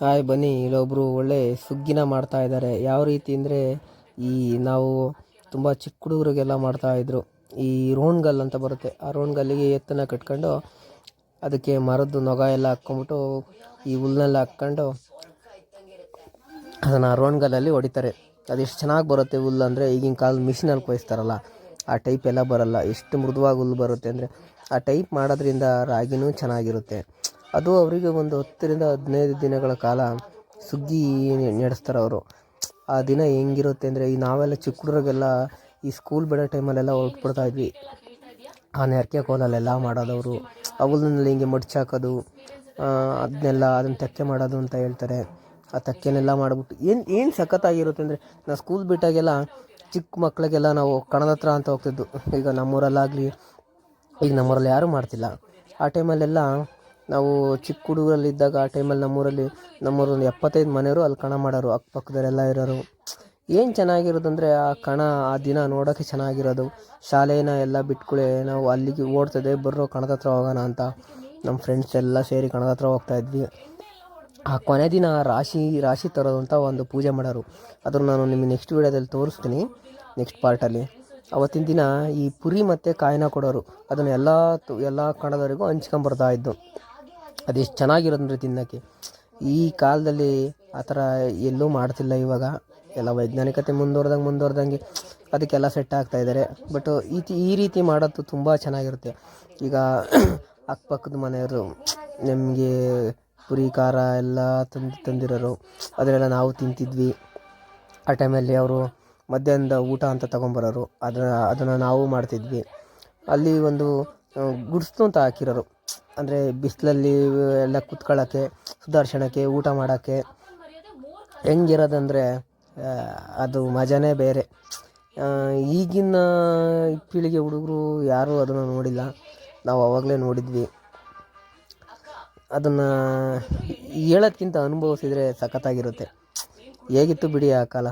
Hi ಬನ್ನಿ ಇಲ್ಲೊಬ್ಬರು ಒಳ್ಳೆ ಸುಗ್ಗಿನ ಮಾಡ್ತಾ ಇದ್ದಾರೆ ಯಾವ ರೀತಿ ಅಂದರೆ, ಈ ನಾವು ತುಂಬ ಚಿಕ್ಕ ಹುಡುಗರಿಗೆಲ್ಲ ಮಾಡ್ತಾ ಇದ್ರು. ಈ ರೋಣ್ಗಲ್ ಅಂತ ಬರುತ್ತೆ. ಆ ರೋಣ್ಗಲ್ಲಿಗೆ ಎತ್ತನ್ನ ಕಟ್ಕೊಂಡು ಅದಕ್ಕೆ ಮರದ್ದು ನೊಗ ಎಲ್ಲ ಹಾಕ್ಕೊಂಬಿಟ್ಟು ಈ ಹುಲ್ನೆಲ್ಲ ಹಾಕ್ಕೊಂಡು ಅದನ್ನು ರೋಣ್ಗಲ್ಲಲ್ಲಿ ಹೊಡಿತಾರೆ. ಅದೆಷ್ಟು ಚೆನ್ನಾಗಿ ಬರುತ್ತೆ ಹುಲ್ಲು ಅಂದರೆ, ಈಗಿನ ಕಾಲದ ಮಿಷಿನಲ್ಲಿ ಕೊಯ್ಸ್ತಾರಲ್ಲ, ಆ ಟೈಪ್ ಎಲ್ಲ ಬರಲ್ಲ. ಎಷ್ಟು ಮೃದುವಾಗಿ ಹುಲ್ಲು ಬರುತ್ತೆ ಅಂದರೆ, ಆ ಟೈಪ್ ಮಾಡೋದ್ರಿಂದ ರಾಗಿನೂ ಚೆನ್ನಾಗಿರುತ್ತೆ. ಅದು ಅವರಿಗೆ ಒಂದು ಹತ್ತರಿಂದ ಹದಿನೈದು ದಿನಗಳ ಕಾಲ ಸುಗ್ಗಿ ನಡೆಸ್ತಾರೆ ಅವರು. ಆ ದಿನ ಹೆಂಗಿರುತ್ತೆ ಅಂದರೆ ಈ ನಾವೆಲ್ಲ ಚಿಕ್ಕ ಹುಡುಗರಿಗೆಲ್ಲ ಈ ಸ್ಕೂಲ್ ಬಿಡೋ ಟೈಮಲ್ಲೆಲ್ಲ ಹೊರಟ್ಬಿಡ್ತಾ ಇದ್ವಿ. ಆ ನೆರಕೆ ಕೋಲಲ್ಲೆಲ್ಲ ಮಾಡೋದವರು. ಅವುಲ್ನಲ್ಲಿ ಹಿಂಗೆ ಮಡ್ಚಾಕೋದು ಅದನ್ನೆಲ್ಲ ಅದನ್ನ ತೆಕ್ಕೆ ಮಾಡೋದು ಅಂತ ಹೇಳ್ತಾರೆ. ಆ ತಕ್ಕೆನೆಲ್ಲ ಮಾಡಿಬಿಟ್ಟು ಏನು ಏನು ಸಖತ್ತಾಗಿರುತ್ತೆ ಅಂದರೆ ನಾವು ಸ್ಕೂಲ್ ಬಿಟ್ಟಾಗೆಲ್ಲ ಚಿಕ್ಕ ಮಕ್ಕಳಿಗೆಲ್ಲ ನಾವು ಕಣದ ಹತ್ರ ಅಂತ ಹೋಗ್ತಿದ್ದು. ಈಗ ನಮ್ಮೂರಲ್ಲಾಗಲಿ, ಈಗ ನಮ್ಮೂರಲ್ಲಿ ಯಾರೂ ಮಾಡ್ತಿಲ್ಲ. ಆ ಟೈಮಲ್ಲೆಲ್ಲ ನಾವು ಚಿಕ್ಕ ಹುಡುಗರಲ್ಲಿದ್ದಾಗ ಆ ಟೈಮಲ್ಲಿ ನಮ್ಮೂರಲ್ಲಿ ನಮ್ಮೂರಲ್ಲಿ ಎಪ್ಪತ್ತೈದು ಮನೆಯವರು ಅಲ್ಲಿ ಕಣ ಮಾಡೋರು ಅಕ್ಕಪಕ್ಕದವರೆಲ್ಲ ಇರೋರು. ಏನು ಚೆನ್ನಾಗಿರೋದಂದರೆ ಆ ಕಣ, ಆ ದಿನ ನೋಡೋಕ್ಕೆ ಚೆನ್ನಾಗಿರೋದು. ಶಾಲೆನ ಎಲ್ಲ ಬಿಟ್ಕೊಳ್ಳಿ ನಾವು ಅಲ್ಲಿಗೆ ಓಡ್ತದೆ ಬರೋ ಕಣದ ಹತ್ರ ಹೋಗೋಣ ಅಂತ. ನಮ್ಮ ಫ್ರೆಂಡ್ಸ್ ಎಲ್ಲ ಸೇರಿ ಕಣದ ಹತ್ರ ಹೋಗ್ತಾ ಇದ್ವಿ. ಆ ಕೊನೆ ದಿನ ರಾಶಿ ರಾಶಿ ತರೋದು ಅಂತ ಒಂದು ಪೂಜೆ ಮಾಡೋರು. ಅದನ್ನು ನಾನು ನಿಮಗೆ ನೆಕ್ಸ್ಟ್ ವೀಡಿಯೋದಲ್ಲಿ ತೋರಿಸ್ತೀನಿ ನೆಕ್ಸ್ಟ್ ಪಾರ್ಟಲ್ಲಿ ಅವತ್ತಿನ ದಿನ ಈ ಪುರಿ ಮತ್ತು ಕಾಯಿನ ಕೊಡೋರು. ಅದನ್ನು ಎಲ್ಲ ಎಲ್ಲ ಕಣದವರಿಗೂ ಹಂಚ್ಕೊಂಬರ್ತಾ ಇದ್ದು. ಅದೆಷ್ಟು ಚೆನ್ನಾಗಿರೋದಂದ್ರೆ ತಿನ್ನೋಕ್ಕೆ. ಈ ಕಾಲದಲ್ಲಿ ಆ ಥರ ಎಲ್ಲೂ ಮಾಡ್ತಿಲ್ಲ ಇವಾಗ. ಎಲ್ಲ ವೈಜ್ಞಾನಿಕತೆ ಮುಂದುವರ್ದಂಗೆ ಮುಂದುವರ್ದಂಗೆ ಅದಕ್ಕೆಲ್ಲ ಸೆಟ್ ಆಗ್ತಾ ಇದ್ದಾರೆ ಬಟ್ ಈ ಈ ರೀತಿ ಮಾಡೋದು ತುಂಬ ಚೆನ್ನಾಗಿರುತ್ತೆ. ಈಗ ಅಕ್ಕಪಕ್ಕದ ಮನೆಯವರು ನಮಗೆ ಪುರಿ, ಖಾರ ಎಲ್ಲ ತಂದು, ತಂದಿರೋರು. ಅದನ್ನೆಲ್ಲ ನಾವು ತಿಂತಿದ್ವಿ. ಆ ಟೈಮಲ್ಲಿ ಅವರು ಮಧ್ಯಾಹ್ನದ ಊಟ ಅಂತ ತೊಗೊಂಬರೋರು. ಅದನ್ನ, ಅದನ್ನು ನಾವು ಮಾಡ್ತಿದ್ವಿ. ಅಲ್ಲಿ ಒಂದು ಗುಡ್ಸ್ತು ಅಂತ ಹಾಕಿರೋರು. ಅಂದರೆ ಬಿಸಿಲಲ್ಲಿ ಎಲ್ಲ ಕುತ್ಕೊಳ್ಳೋಕ್ಕೆ, ಸುದರ್ಶನಕ್ಕೆ, ಊಟ ಮಾಡೋಕ್ಕೆ ಹೆಂಗಿರೋದಂದರೆ ಅದು ಮಜಾನೇ ಬೇರೆ. ಈಗಿನ ಪೀಳಿಗೆ ಹುಡುಗರು ಯಾರೂ ಅದನ್ನು ನೋಡಿಲ್ಲ. ನಾವು ಆವಾಗಲೇ ನೋಡಿದ್ವಿ. ಅದನ್ನು ಹೇಳೋದ್ಕಿಂತ ಅನುಭವಿಸಿದರೆ ಸಖತ್ತಾಗಿರುತ್ತೆ. ಹೇಗಿತ್ತು ಬಿಡಿ ಆ ಕಾಲ?